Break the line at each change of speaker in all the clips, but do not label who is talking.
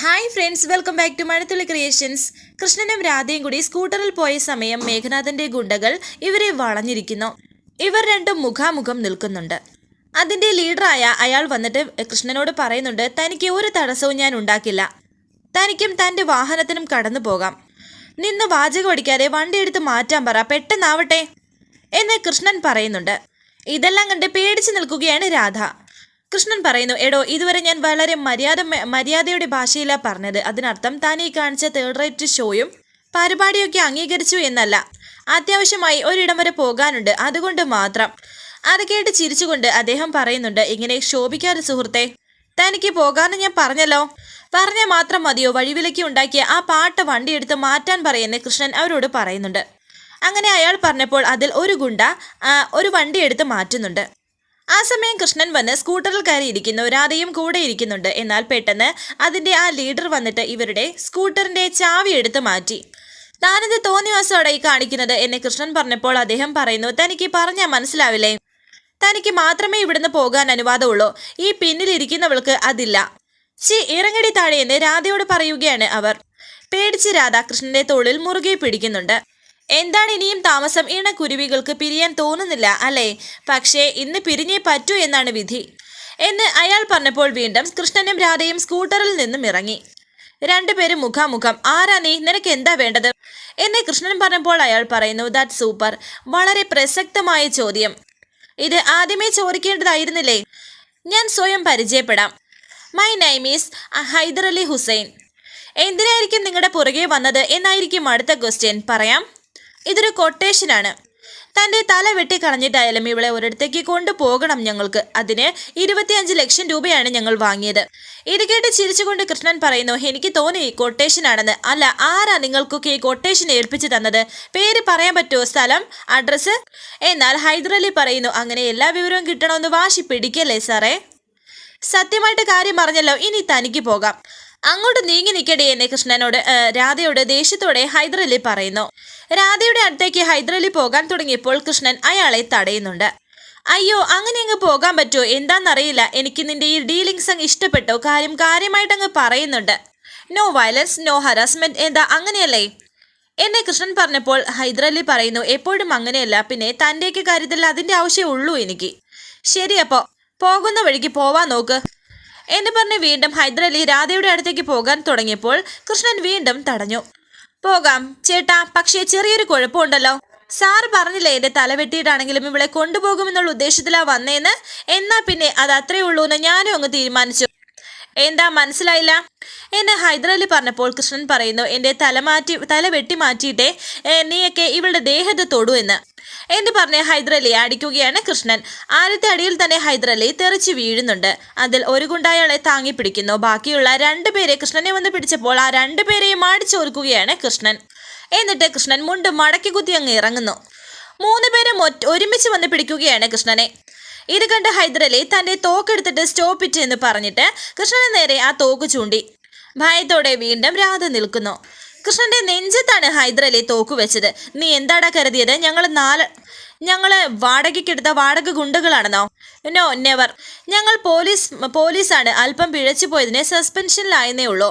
Hi friends welcome back to Mazhathulli creations കൃഷ്ണനും രാധയും കൂടി സ്കൂട്ടറിൽ പോയ സമയം മേഘനാഥന്റെ ഗുണ്ടകൾ ഇവരെ വളഞ്ഞിരിക്കുന്നു. ഇവർ രണ്ടും മുഖാമുഖം നിൽക്കുന്നുണ്ട്. അതിന്റെ ലീഡറായ അയാൾ വന്നിട്ട് കൃഷ്ണനോട് പറയുന്നുണ്ട് തനിക്ക് ഒരു തടസ്സവും ഞാൻ ഉണ്ടാക്കില്ല. തനിക്കും തന്റെ വാഹനത്തിനും കടന്നു പോകാം. നിന്ന് വാചകം അടിക്കാതെ വണ്ടി എടുത്ത് മാറ്റാൻ പറ പെട്ടെന്നാവട്ടെ. എന്ന് കൃഷ്ണൻ പറയുന്നുണ്ട്. ഇതെല്ലാം കണ്ട് പേടിച്ചു നിൽക്കുകയാണ് രാധ. കൃഷ്ണൻ പറയുന്നു എടോ ഇതുവരെ ഞാൻ വളരെ മര്യാദ മര്യാദയുടെ ഭാഷയിലാണ് പറഞ്ഞത്. അതിനർത്ഥം താൻ ഈ കാണിച്ച തേർഡ് റേറ്റ് ഷോയും പരിപാടിയൊക്കെ അംഗീകരിച്ചു എന്നല്ല. അത്യാവശ്യമായി ഒരിടം വരെ പോകാനുണ്ട്. അതുകൊണ്ട് മാത്രം. അത് കേട്ട് ചിരിച്ചുകൊണ്ട് അദ്ദേഹം പറയുന്നുണ്ട് ഇങ്ങനെ ശോഭിക്കാതെ സുഹൃത്തെ തനിക്ക് പോകാന്ന് ഞാൻ പറഞ്ഞല്ലോ. പറഞ്ഞാൽ മാത്രം മതിയോ? വഴിവിലയ്ക്ക് ഉണ്ടാക്കിയ ആ പാട്ട് വണ്ടിയെടുത്ത് മാറ്റാൻ പറയുന്ന കൃഷ്ണൻ അവരോട് പറയുന്നുണ്ട്. അങ്ങനെ അയാൾ പറഞ്ഞപ്പോൾ അതിൽ ഒരു ഗുണ്ട ഒരു വണ്ടി എടുത്ത് മാറ്റുന്നുണ്ട്. ആ സമയം കൃഷ്ണൻ വന്ന് സ്കൂട്ടറിൽ കയറി ഇരിക്കുന്നു രാധയും കൂടെ ഇരിക്കുന്നുണ്ട്. എന്നാൽ പെട്ടെന്ന് അതിന്റെ ആ ലീഡർ വന്നിട്ട് ഇവരുടെ സ്കൂട്ടറിന്റെ ചാവി എടുത്ത് മാറ്റി. താനിത് തോന്നിവാസോടെ ഈ കാണിക്കുന്നത്? എന്ന് കൃഷ്ണൻ പറഞ്ഞപ്പോൾ അദ്ദേഹം പറയുന്നു തനിക്ക് പറഞ്ഞാൽ മനസ്സിലാവില്ലേ? തനിക്ക് മാത്രമേ ഇവിടുന്ന് പോകാൻ അനുവാദമുള്ളൂ. ഈ പിന്നിലിരിക്കുന്നവൾക്ക് അതില്ല. ചി ഇറങ്ങടി താഴെയെന്ന് രാധയോട് പറയുകയാണ് അവർ. പേടിച്ച് രാധാകൃഷ്ണന്റെ തോളിൽ മുറുകെ പിടിക്കുന്നുണ്ട്. എന്താണ് ഇനിയും താമസം? ഇണക്കുരുവികൾക്ക് പിരിയാൻ തോന്നുന്നില്ല അല്ലേ? പക്ഷേ ഇന്ന് പിരിഞ്ഞേ പറ്റൂ എന്നാണ് വിധി. എന്ന് അയാൾ പറഞ്ഞപ്പോൾ വീണ്ടും കൃഷ്ണനും രാധയും സ്കൂട്ടറിൽ നിന്നും ഇറങ്ങി. രണ്ടുപേരും മുഖാമുഖം ആരാ നീ? നിനക്ക് എന്താ വേണ്ടത്? എന്ന് കൃഷ്ണൻ പറഞ്ഞപ്പോൾ അയാൾ പറയുന്നു ദാറ്റ് സൂപ്പർ. വളരെ പ്രസക്തമായ ചോദ്യം. ഇത് ആദ്യമേ ചോദിക്കേണ്ടതായിരുന്നില്ലേ? ഞാൻ സ്വയം പരിചയപ്പെടാം. My name is Haider Ali Hussain. എന്തിനായിരിക്കും നിങ്ങളുടെ പുറകെ വന്നത്? എന്നായിരിക്കും അടുത്ത ക്വസ്റ്റ്യൻ പറയാം. ഇതൊരു കൊട്ടേഷനാണ് തന്റെ തല വെട്ടിക്കളഞ്ഞിട്ടായാലും ഇവളെ ഒരിടത്തേക്ക് കൊണ്ടുപോകണം ഞങ്ങൾക്ക്. അതിന് ഇരുപത്തിയഞ്ച് ലക്ഷം രൂപയാണ് ഞങ്ങൾ വാങ്ങിയത്. ഇത് കേട്ട് ചിരിച്ചുകൊണ്ട് കൃഷ്ണൻ പറയുന്നു എനിക്ക് തോന്നി കൊട്ടേഷൻ ആണെന്ന് അല്ല ആരാ നിങ്ങൾക്കൊക്കെ ഈ കൊട്ടേഷൻ ഏൽപ്പിച്ചു തന്നത്? പേര് പറയാൻ പറ്റുമോ? സ്ഥലം അഡ്രസ്സ് എന്നാൽ ഹൈദരലി പറയുന്നു അങ്ങനെ എല്ലാ വിവരവും കിട്ടണമെന്ന് വാശി പിടിക്കല്ലേ സാറേ? സത്യമായിട്ട് കാര്യം പറഞ്ഞല്ലോ ഇനി തനിക്ക് പോകാം. അങ്ങോട്ട് നീങ്ങി നിൽക്കടേ എന്ന് കൃഷ്ണനോട് രാധയോട് ദേഷ്യത്തോടെ ഹൈദരലി പറയുന്നു. രാധയുടെ അടുത്തേക്ക് ഹൈദരലി പോകാൻ തുടങ്ങിയപ്പോൾ കൃഷ്ണൻ അയാളെ തടയുന്നുണ്ട്. അയ്യോ അങ്ങനെ അങ്ങ് പോകാൻ പറ്റുമോ? എന്താണെന്നറിയില്ല എനിക്ക് നിന്റെ ഈ ഡീലിങ്സ് അങ്ങ് ഇഷ്ടപ്പെട്ടോ? കാര്യം കാര്യമായിട്ട് അങ്ങ് പറയുന്നുണ്ട്. നോ വയലൻസ് നോ ഹറാസ്മെന്റ് എന്താ അങ്ങനെയല്ലേ? എന്നെ കൃഷ്ണൻ പറഞ്ഞപ്പോൾ ഹൈദരലി പറയുന്നു എപ്പോഴും അങ്ങനെയല്ല. പിന്നെ തന്റെയൊക്കെ കാര്യത്തിൽ അതിന്റെ ആവശ്യമേ ഉള്ളൂ എനിക്ക്. ശരി അപ്പോൾ പോകുന്ന വഴിക്ക് പോവാൻ നോക്ക്. എന്ന് പറഞ്ഞ് വീണ്ടും ഹൈദരലി രാധയുടെ അടുത്തേക്ക് പോകാൻ തുടങ്ങിയപ്പോൾ കൃഷ്ണൻ വീണ്ടും തടഞ്ഞു. പോകാം ചേട്ടാ. പക്ഷേ ചെറിയൊരു കുഴപ്പമുണ്ടല്ലോ. സാർ പറഞ്ഞില്ലേ എന്റെ തല വെട്ടിയിട്ടാണെങ്കിലും ഇവളെ കൊണ്ടുപോകുമെന്നുള്ള ഉദ്ദേശത്തിലാ വന്നേന്ന്? എന്നാ പിന്നെ അത് അത്രേ ഉള്ളൂ എന്ന് ഞാനും അങ്ങ് തീരുമാനിച്ചു. എന്താ മനസ്സിലായില്ല? എന്നെ ഹൈദരലി പറഞ്ഞപ്പോൾ കൃഷ്ണൻ പറയുന്നു എന്റെ തല മാറ്റി തല വെട്ടി മാറ്റിയിട്ടേ നീയൊക്കെ ഇവളുടെ ദേഹത്ത് തൊടു എന്ന്. എന്ന് പറഞ്ഞ് ഹൈദരലി അടിക്കുകയാണ് കൃഷ്ണൻ. ആദ്യത്തെ അടിയിൽ തന്നെ ഹൈദരലി തെറിച്ച് വീഴുന്നുണ്ട്. അതിൽ ഒരു ഗുണ്ടായാളെ താങ്ങി പിടിക്കുന്നു. ബാക്കിയുള്ള രണ്ടുപേരെ കൃഷ്ണനെ വന്ന് പിടിച്ചപ്പോൾ ആ രണ്ടുപേരെയും അടിച്ചോർക്കുകയാണ് കൃഷ്ണൻ. എന്നിട്ട് കൃഷ്ണൻ മുണ്ട് മടക്കി കുത്തി അങ്ങ് ഇറങ്ങുന്നു. മൂന്ന് പേരും ഒരുമിച്ച് വന്ന് പിടിക്കുകയാണ് കൃഷ്ണനെ. ഇത് കണ്ട് ഹൈദരലി തന്റെ തോക്കെടുത്തിട്ട് സ്റ്റോപ്പ് ഇറ്റ് എന്ന് പറഞ്ഞിട്ട് കൃഷ്ണന് നേരെ ആ തോക്ക് ചൂണ്ടി. ഭയത്തോടെ വീണ്ടും രാധ നിൽക്കുന്നു. കൃഷ്ണന്റെ നെഞ്ചത്താണ് ഹൈദരലി തോക്ക് വെച്ചത്. നീ എന്താടാ കരുതിയത്? ഞങ്ങൾ നാല് ഞങ്ങൾ വാടകയ്ക്കെടുത്ത വാടക ഗുണ്ടകളാണെന്നോ? നോ നെവർ ഞങ്ങൾ പോലീസ് പോലീസാണ്. അല്പം പിഴച്ചു പോയതിനെ സസ്പെൻഷനിലായെന്നേ ഉള്ളൂ.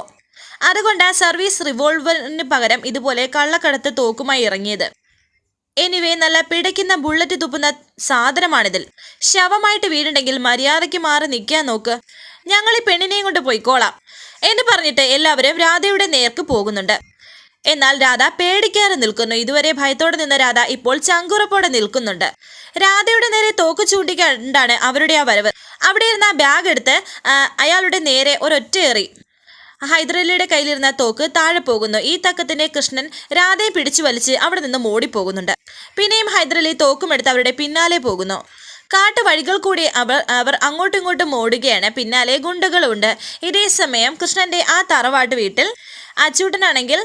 അതുകൊണ്ട് ആ സർവീസ് റിവോൾവറിന് പകരം ഇതുപോലെ കള്ളക്കടത്ത് തോക്കുമായി ഇറങ്ങിയത്. എനിവേ നല്ല പിടയ്ക്കുന്ന ബുള്ളറ്റ് തുപ്പുന്ന സാധനമാണിതിൽ. ശവമായിട്ട് വീടുണ്ടെങ്കിൽ മര്യാദയ്ക്ക് മാറി നിൽക്കാൻ നോക്ക്. ഞങ്ങൾ ഈ പെണ്ണിനെയും കൊണ്ട് പോയിക്കോളാം. എന്ന് പറഞ്ഞിട്ട് എല്ലാവരും രാധയുടെ നേർക്ക് പോകുന്നുണ്ട്. എന്നാൽ രാധ പേടിക്കാതെ നിൽക്കുന്നു. ഇതുവരെ ഭയത്തോടെ നിന്ന രാധ ഇപ്പോൾ ചങ്കുറപ്പോടെ നിൽക്കുന്നുണ്ട്. രാധയുടെ നേരെ തോക്ക് ചൂണ്ടിക്കണ്ടാണ് അവരുടെ ആ വരവ്. അവിടെ ഇരുന്ന ബാഗ് എടുത്ത് അയാളുടെ നേരെ ഒരൊറ്റ എറി ഹൈദരലിയുടെ കയ്യിലിരുന്ന തോക്ക് താഴെ പോകുന്നു. ഈ തക്കത്തിന്റെ കൃഷ്ണൻ രാധയെ പിടിച്ചു വലിച്ച് അവിടെ നിന്ന് മോടിപ്പോകുന്നുണ്ട്. പിന്നെയും ഹൈദരലി തോക്കുമെടുത്ത് അവരുടെ പിന്നാലെ പോകുന്നു. കാട്ടു വഴികൾ കൂടി അവർ അവർ അങ്ങോട്ടും ഇങ്ങോട്ടും ഓടുകയാണ്. പിന്നാലെ ഗുണ്ടകളുണ്ട്. ഇതേ സമയം കൃഷ്ണന്റെ ആ തറവാട്ട് വീട്ടിൽ അച്ചൂട്ടനാണെങ്കിൽ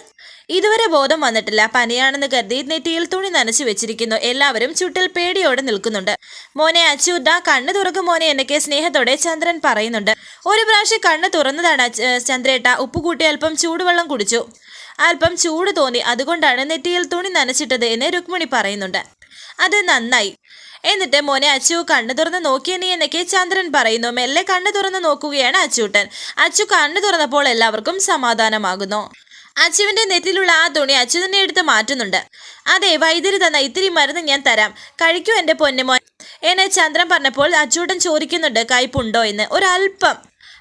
ഇതുവരെ ബോധം വന്നിട്ടില്ല. പനിയാണെന്ന് കരുതി നെറ്റിയിൽ തുണി നനച്ചു വെച്ചിരിക്കുന്നു. എല്ലാവരും ചുട്ടിൽ പേടിയോടെ നിൽക്കുന്നുണ്ട്. മോനെ അച്യൂത കണ്ണു തുറക്കും മോനെ എന്നൊക്കെ സ്നേഹത്തോടെ ചന്ദ്രൻ പറയുന്നുണ്ട്. ഒരു പ്രാവശ്യം കണ്ണ് തുറന്നതാണ് ചന്ദ്രേട്ട. ഉപ്പ് കൂട്ടി അല്പം ചൂടുവെള്ളം കുടിച്ചു. അല്പം ചൂട് തോന്നി. അതുകൊണ്ടാണ് നെറ്റിയിൽ തുണി നനച്ചിട്ടത് എന്ന് രുക്മിണി പറയുന്നുണ്ട്. അത് നന്നായി. എന്നിട്ട് മോനെ അച്ചു കണ്ണു തുറന്ന് നോക്കിയ നീ എന്നൊക്കെ ചന്ദ്രൻ പറയുന്നു. മെല്ലെ കണ്ണു തുറന്ന് നോക്കുകയാണ് അച്ചൂട്ടൻ അച്ചു കണ്ണു തുറന്നപ്പോൾ എല്ലാവർക്കും സമാധാനമാകുന്നു. അച്ചുവിന്റെ നെറ്റിലുള്ള ആ തുണി അച്ചു തന്നെ എടുത്ത് മാറ്റുന്നുണ്ട്. അതെ വൈദ്യുതി തന്ന ഇത്തിരി മരുന്ന് ഞാൻ തരാം. കഴിക്കൂ എന്റെ പൊന്നുമോൻ എന്നെ ചന്ദ്രൻ പറഞ്ഞപ്പോൾ അച്ചൂട്ടൻ ചോദിക്കുന്നുണ്ട് കയ്പുണ്ടോ എന്ന്? ഒരല്പം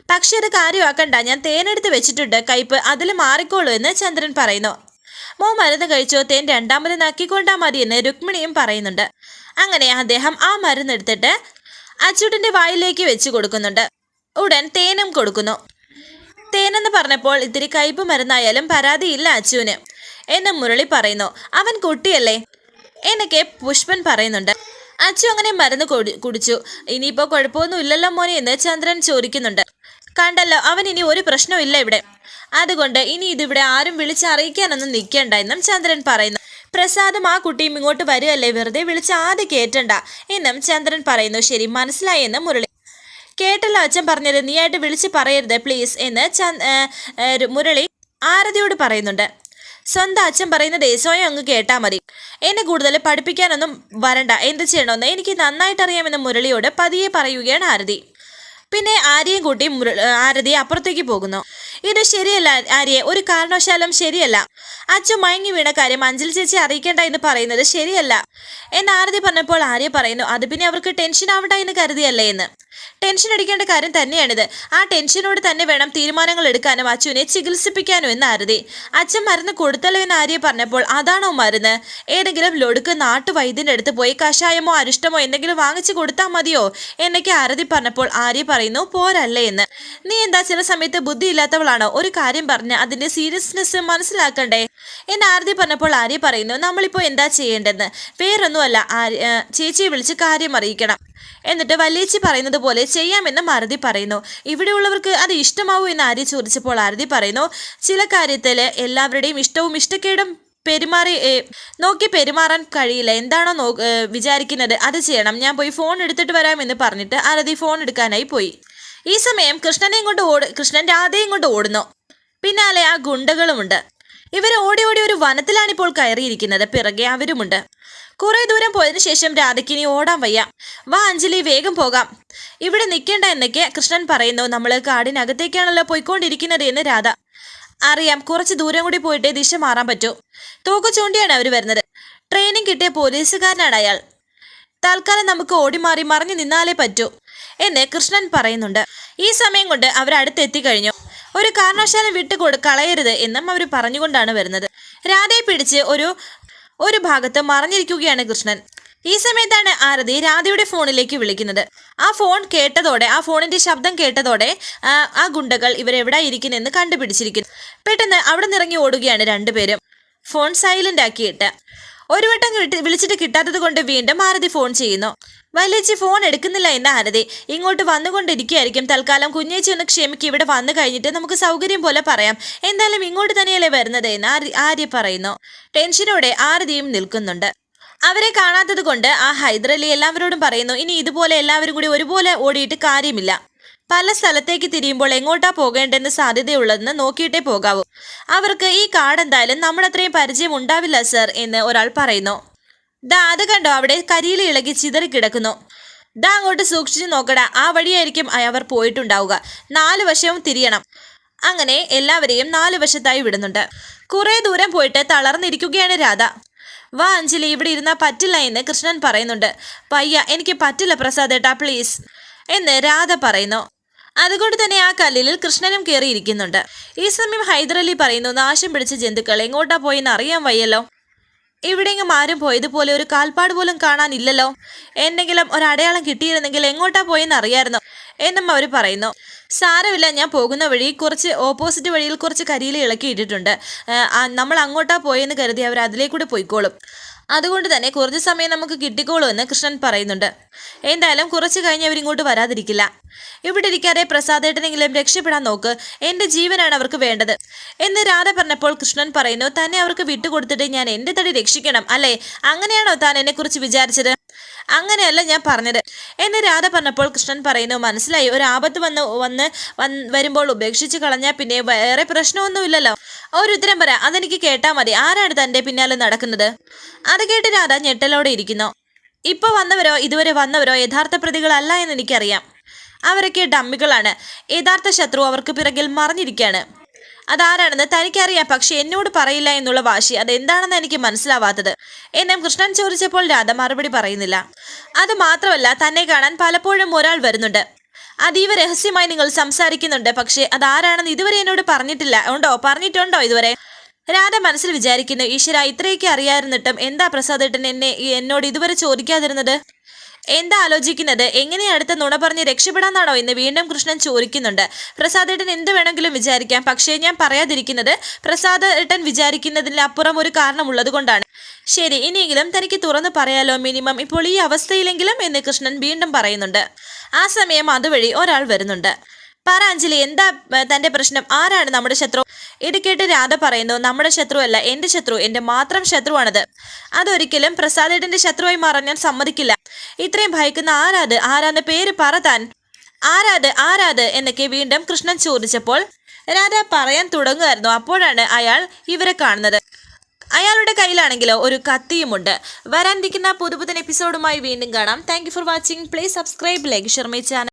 പക്ഷെ അത് കാര്യമാക്കണ്ട. ഞാൻ തേനെടുത്ത് വെച്ചിട്ടുണ്ട്. കയ്പ് അതിൽ മാറിക്കോളൂ എന്ന് ചന്ദ്രൻ പറയുന്നു. മോ മരുന്ന് കഴിച്ചോ? തേൻ രണ്ടാമത് നക്കിക്കൊണ്ടാ എന്ന് രുക്മിണിയും പറയുന്നുണ്ട്. അങ്ങനെ അദ്ദേഹം ആ മരുന്നെടുത്തിട്ട് അച്ചൂട്ടന്റെ വായിലേക്ക് വെച്ച് കൊടുക്കുന്നുണ്ട്. ഉടൻ തേനും കൊടുക്കുന്നു. തേനെന്ന് പറഞ്ഞപ്പോൾ ഇത്തിരി കയ്പ് മരുന്നായാലും പരാതിയില്ല അച്ചുവിന്. എന്ന് മുരളി പറയുന്നു. അവൻ കുട്ടിയല്ലേ? എന്നൊക്കെ പുഷ്പൻ പറയുന്നുണ്ട്. അച്ചു അങ്ങനെ മരുന്ന് കുടി കുടിച്ചു. ഇനിയിപ്പോ കുഴപ്പമൊന്നും ഇല്ലല്ലോ മോനെ എന്ന് ചന്ദ്രൻ ചോദിക്കുന്നുണ്ട്. കണ്ടല്ലോ അവൻ ഇനി ഒരു പ്രശ്നമില്ല ഇവിടെ. അതുകൊണ്ട് ഇനി ഇതിവിടെ ആരും വിളിച്ചറിയിക്കാനൊന്നും നിൽക്കണ്ട എന്നും ചന്ദ്രൻ പറയുന്നു. പ്രസാദും ആ കുട്ടിയും ഇങ്ങോട്ട് വരികയല്ലേ വെറുതെ വിളിച്ച് ആദ്യം കേറ്റണ്ട എന്നും ചന്ദ്രൻ പറയുന്നു. ശരി മനസ്സിലായി എന്ന് മുരളി കേട്ടല്ലോ അച്ഛൻ പറഞ്ഞത് നീയായിട്ട് വിളിച്ച് പറയരുത് പ്ലീസ് എന്ന് ചന്ദ് മുരളി ആരതിയോട് പറയുന്നുണ്ട്. സ്വന്തം അച്ഛൻ പറയുന്നത് സ്വയം അങ്ങ് കേട്ടാൽ മതി. എന്നെ കൂടുതൽ പഠിപ്പിക്കാനൊന്നും വരണ്ട. എന്ത് ചെയ്യണമെന്ന് എനിക്ക് നന്നായിട്ട് അറിയാമെന്ന് മുരളിയോട് പതിയെ പറയുകയാണ് ആരതി. പിന്നെ ആര്യയും കൂട്ടി ആരതി അപ്പുറത്തേക്ക് പോകുന്നു. ഇത് ശരിയല്ല ആര്യെ ഒരു കാരണവശാലും ശരിയല്ല. അച്ഛൻ മയങ്ങി വീണ കാര്യം അഞ്ജലി ചേച്ചി അറിയിക്കേണ്ട എന്ന് പറയുന്നത് ശരിയല്ല. എന്ന് ആരതി പറഞ്ഞപ്പോൾ ആര്യ പറയുന്നു അത് പിന്നെ അവർക്ക് ടെൻഷൻ ആവണ്ട എന്ന് കരുതിയല്ലേ എന്ന്. ടെൻഷൻ അടിക്കേണ്ട കാര്യം തന്നെയാണിത്. ആ ടെൻഷനോട് തന്നെ വേണം തീരുമാനങ്ങൾ എടുക്കാനും അച്ഛനെ ചികിത്സിപ്പിക്കാനും എന്ന് ആരതി. അച്ഛൻ മരുന്ന് കൊടുത്തല്ലോ എന്ന് ആര്യ പറഞ്ഞപ്പോൾ അതാണോ മരുന്ന്? ഏതെങ്കിലും ലൊടുക്ക് നാട്ടുവൈദ്യന്റെ അടുത്ത് പോയി കഷായമോ അരിഷ്ടമോ എന്തെങ്കിലും വാങ്ങിച്ചു കൊടുത്താൽ മതിയോ? എന്നൊക്കെ ആരതി പറഞ്ഞപ്പോൾ ആര്യ പറയുന്നു പോരല്ലേ എന്ന്. നീ എന്താ ചില സമയത്ത് ബുദ്ധിയില്ലാത്തവളാണോ? ഒരു കാര്യം പറഞ്ഞ് അതിന്റെ സീരിയസ്നെസ് മനസ്സിലാക്കണ്ടേ? എന്ന് ആരതി പറഞ്ഞപ്പോൾ ആര്യ പറയുന്നു നമ്മളിപ്പോ എന്താ ചെയ്യേണ്ടതെന്ന്? വേറൊന്നുമല്ല ആര്യ ചേച്ചിയെ വിളിച്ച് കാര്യം അറിയിക്കണം. എന്നിട്ട് വല്യേച്ചി പറയുന്നത് പോലെ ചെയ്യാമെന്ന് മാരതി പറയുന്നു. ഇവിടെ ഉള്ളവർക്ക് അത് ഇഷ്ടമാവൂ എന്ന് ആര്യ ചോദിച്ചപ്പോൾ ആരതി പറയുന്നു ചില കാര്യത്തിൽ എല്ലാവരുടെയും ഇഷ്ടവും ഇഷ്ടക്കേടും പെരുമാറി നോക്കി പെരുമാറാൻ കഴിയില്ല. എന്താണോ നോ വിചാരിക്കുന്നത് അത് ചെയ്യണം. ഞാൻ പോയി ഫോൺ എടുത്തിട്ട് വരാം എന്ന് പറഞ്ഞിട്ട് ആരതി ഫോൺ എടുക്കാനായി പോയി. ഈ സമയം കൃഷ്ണനെയും കൊണ്ട് ഓട് കൃഷ്ണൻ രാധയും കൊണ്ട് ഓടുന്നു. പിന്നാലെ ആ ഗുണ്ടകളുമുണ്ട്. ഇവർ ഓടി ഓടി ഒരു വനത്തിലാണിപ്പോൾ കയറിയിരിക്കുന്നത്. പിറകെ അവരുമുണ്ട്. കുറേ ദൂരം പോയതിനു ശേഷം രാധയ്ക്ക് ഇനി ഓടാൻ വയ്യ. വാ അഞ്ജലി വേഗം പോകാം. ഇവിടെ നിൽക്കേണ്ട എന്നൊക്കെ കൃഷ്ണൻ പറയുന്നു. നമ്മൾ കാടിനകത്തേക്കാണല്ലോ പോയിക്കൊണ്ടിരിക്കുന്നത് എന്ന് രാധ അറിയാം കുറച്ച് ദൂരം കൂടി പോയിട്ടേ ദിശ മാറാൻ പറ്റൂ. തോക്ക് ചൂണ്ടിയാണ് അവർ വരുന്നത്. ട്രെയിനിങ് കിട്ടിയ പോലീസുകാരനാണ് അയാൾ. തൽക്കാലം നമുക്ക് ഓടി മാറി മറിഞ്ഞു നിന്നാലേ പറ്റൂ എന്ന് കൃഷ്ണൻ പറയുന്നുണ്ട്. ഈ സമയം കൊണ്ട് അവർ അടുത്തെത്തിക്കഴിഞ്ഞു ഒരു കാരണവശാലും വിട്ടു കൊടു കളയരുത് എന്നും അവർ പറഞ്ഞുകൊണ്ടാണ് വരുന്നത്. രാധയെ പിടിച്ച് ഒരു ഒരു ഭാഗത്ത് മറഞ്ഞിരിക്കുകയാണ് കൃഷ്ണൻ. ഈ സമയത്താണ് ആരതി രാധയുടെ ഫോണിലേക്ക് വിളിക്കുന്നത്. ആ ഫോൺ കേട്ടതോടെ ആ ഫോണിന്റെ ശബ്ദം കേട്ടതോടെ ആ, ഗുണ്ടകൾ ഇവരെവിടെ ഇരിക്കുന്നെന്ന് കണ്ടുപിടിച്ചിരിക്കുന്നു. പെട്ടെന്ന് അവിടെ നിറങ്ങി ഓടുകയാണ് രണ്ടുപേരും. ഫോൺ സൈലന്റ് ആക്കിയിട്ട്. ഒരു വട്ടം വിളിച്ചിട്ട് കിട്ടാത്തത് കൊണ്ട് വീണ്ടും ആരതി ഫോൺ ചെയ്യുന്നു. വലിയച്ചി ഫോൺ എടുക്കുന്നില്ല എന്ന ആരതി ഇങ്ങോട്ട് വന്നുകൊണ്ടിരിക്കുകയായിരിക്കും. തൽക്കാലം കുഞ്ഞേച്ചി ഒന്ന് ക്ഷമിക്ക് ഇവിടെ വന്നു കഴിഞ്ഞിട്ട് നമുക്ക് സൗകര്യം പോലെ പറയാം. എന്തായാലും ഇങ്ങോട്ട് തന്നെയല്ലേ വരുന്നത് എന്ന് ആര്യ പറയുന്നു. ടെൻഷനോടെ ആരതിയും നിൽക്കുന്നുണ്ട്. അവരെ കാണാത്തത് കൊണ്ട് ആ ഹൈദരലി എല്ലാവരോടും പറയുന്നു ഇനി ഇതുപോലെ എല്ലാവരും കൂടി ഒരുപോലെ ഓടിയിട്ട് കാര്യമില്ല. പല സ്ഥലത്തേക്ക് തിരിയുമ്പോൾ എങ്ങോട്ടാ പോകേണ്ടെന്ന് സാധ്യതയുള്ളതെന്ന് നോക്കിയിട്ടേ പോകാവൂ. അവർക്ക് ഈ കാർഡ് എന്തായാലും നമ്മളത്രയും പരിചയം ഉണ്ടാവില്ല സർ എന്ന് ഒരാൾ പറയുന്നു. ദാ അത് കണ്ടോ? അവിടെ കരിയിൽ ഇളകി ചിതറി കിടക്കുന്നു. ദാ അങ്ങോട്ട് സൂക്ഷിച്ചു നോക്കടാ. ആ വഴിയായിരിക്കും അവർ പോയിട്ടുണ്ടാവുക. നാല് വശവും തിരിയണം. അങ്ങനെ എല്ലാവരെയും നാല് വശത്തായി വിടുന്നുണ്ട്. കുറേ ദൂരം പോയിട്ട് തളർന്നിരിക്കുകയാണ് രാധ. വാ അഞ്ജലി ഇവിടെ ഇരുന്നാൽ പറ്റില്ല എന്ന് കൃഷ്ണൻ പറയുന്നുണ്ട്. പയ്യ എനിക്ക് പറ്റില്ല പ്രസാദേട്ടാ പ്ലീസ് എന്ന് രാധ പറയുന്നു. അതുകൊണ്ട് തന്നെ ആ കല്ലിൽ കൃഷ്ണനും കയറിയിരിക്കുന്നുണ്ട് ഈ സമയം ഹൈദരലി പറയുന്നു നാശം പിടിച്ച ജന്തുക്കൾ എങ്ങോട്ടാ പോയെന്ന് അറിയാൻ വയ്യല്ലോ. ഇവിടെയെങ്കിലും ആരും പോയതുപോലെ ഒരു കാൽപ്പാട് പോലും കാണാനില്ലല്ലോ. എന്തെങ്കിലും ഒരു അടയാളം കിട്ടിയിരുന്നെങ്കിൽ എങ്ങോട്ടാ പോയെന്ന് അറിയായിരുന്നു എന്നും അവർ പറയുന്നു. സാരമില്ല ഞാൻ പോകുന്ന വഴി കുറച്ച് ഓപ്പോസിറ്റ് വഴിയിൽ കുറച്ച് കരിയിൽ ഇളക്കി ഇട്ടിട്ടുണ്ട്. ആ, ആ, നമ്മൾ അങ്ങോട്ടാ പോയെന്ന് കരുതി അവർ അതിലേക്കൂടെ പോയിക്കോളും. അതുകൊണ്ട് തന്നെ കുറച്ച് സമയം നമുക്ക് കിട്ടിക്കോളൂ എന്ന് കൃഷ്ണൻ പറയുന്നുണ്ട്. എന്തായാലും കുറച്ച് കഴിഞ്ഞ് അവരിങ്ങോട്ട് വരാതിരിക്കില്ല. ഇവിടെ ഇരിക്കാതെ പ്രസാദേട്ടനെങ്കിലും രക്ഷപ്പെടാൻ നോക്ക്. എന്റെ ജീവനാണ് അവർക്ക് വേണ്ടത്. എന്ന് രാധ പറഞ്ഞപ്പോൾ കൃഷ്ണൻ പറയുന്നു തന്നെ അവർക്ക് വിട്ടുകൊടുത്തിട്ട് ഞാൻ എന്റെ തടി രക്ഷിക്കണം അല്ലേ? അങ്ങനെയാണോ താൻ എന്നെക്കുറിച്ച് വിചാരിച്ചത്? അങ്ങനെയല്ല ഞാൻ പറഞ്ഞത്. എന്ന് രാധ പറഞ്ഞപ്പോൾ കൃഷ്ണൻ പറയുന്നു മനസ്സിലായി ഒരു ആപത്ത് വന്ന് വന്ന് വന്ന് വരുമ്പോൾ ഉപേക്ഷിച്ച് കളഞ്ഞാൽ പിന്നെ വേറെ പ്രശ്നമൊന്നുമില്ലല്ലോ. ഒരു ഉത്തരം പറ അതെനിക്ക് കേട്ടാൽ മതി. ആരാണ് തന്റെ പിന്നാലെ നടക്കുന്നത്? അത് കേട്ട് രാധ ഞെട്ടലോടെ ഇരിക്കുന്നു. ഇപ്പൊ വന്നവരോ ഇതുവരെ വന്നവരോ യഥാർത്ഥ പ്രതികളല്ല എന്ന് എനിക്കറിയാം. അവരൊക്കെ ഡമ്മികളാണ്. യഥാർത്ഥ ശത്രു അവർക്ക് പിറകിൽ മറിഞ്ഞിരിക്കുകയാണ്. അതാരാണെന്ന് തനിക്കറിയാം. പക്ഷെ എന്നോട് പറയില്ല എന്നുള്ള വാശി അതെന്താണെന്ന് എനിക്ക് മനസ്സിലാവാത്തത്. എന്നെ കൃഷ്ണൻ ചോദിച്ചപ്പോൾ രാധ മറുപടി പറയുന്നില്ല. അത് മാത്രമല്ല തന്നെ കാണാൻ പലപ്പോഴും ഒരാൾ വരുന്നുണ്ട്. അതീവ രഹസ്യമായി നിങ്ങൾ സംസാരിക്കുന്നുണ്ട്. പക്ഷേ അതാരാണെന്ന് ഇതുവരെ എന്നോട് പറഞ്ഞിട്ടില്ല. ഉണ്ടോ? പറഞ്ഞിട്ടുണ്ടോ ഇതുവരെ? രാധ മനസ്സിൽ വിചാരിക്കുന്നു ഈശ്വര ഇത്രയൊക്കെ അറിയാതിരുന്നിട്ടും എന്താ പ്രസാദേട്ടൻ എന്നെ എന്നോട് ഇതുവരെ ചോദിക്കാതിരുന്നത്? എന്താ ആലോചിക്കുന്നത്? എങ്ങനെ അടുത്ത നുണ പറഞ്ഞ് രക്ഷപ്പെടാന്നാണോ എന്ന് വീണ്ടും കൃഷ്ണൻ ചോദിക്കുന്നുണ്ട്. പ്രസാദേട്ടൻ എന്ത് വേണമെങ്കിലും വിചാരിക്കാം. പക്ഷേ ഞാൻ പറയാതിരിക്കുന്നത് പ്രസാദേട്ടൻ വിചാരിക്കുന്നതിലപ്പുറം ഒരു കാരണമുള്ളത് കൊണ്ടാണ്. ശരി ഇനിയെങ്കിലും തനിക്ക് തുറന്ന് പറയാലോ മിനിമം. ഇപ്പോൾ ഈ അവസ്ഥയിലെങ്കിലും എന്ന് കൃഷ്ണൻ വീണ്ടും പറയുന്നുണ്ട്. ആ സമയം അതുവഴി ഒരാൾ വരുന്നുണ്ട്. പറ അഞ്ജലി എന്താ തന്റെ പ്രശ്നം? ആരാണ് നമ്മുടെ ശത്രു? ഇത് കേട്ട് രാധ പറയുന്നു നമ്മുടെ ശത്രു അല്ല എന്റെ ശത്രു എന്റെ മാത്രം ശത്രുവാണത്. അതൊരിക്കലും പ്രസാദേട്ടന്റെ ശത്രുവായി മാറാൻ ഞാൻ സമ്മതിക്കില്ല. ഇത്രയും ഭയക്കുന്ന ആരാത്? ആരാന്ന് പേര് പറത്താൻ താൻ ആരാത്? ആരാത്? എന്നൊക്കെ വീണ്ടും കൃഷ്ണൻ ചോദിച്ചപ്പോൾ രാധ പറയാൻ തുടങ്ങുമായിരുന്നു. അപ്പോഴാണ് അയാൾ ഇവരെ കാണുന്നത്. അയാളുടെ കയ്യിലാണെങ്കിലോ ഒരു കത്തിയുമുണ്ട്. വരാനിരിക്കുന്ന പുതുപുതൻ എപ്പിസോഡുമായി വീണ്ടും കാണാം. Thank for watching please subscribe like Sharmi channel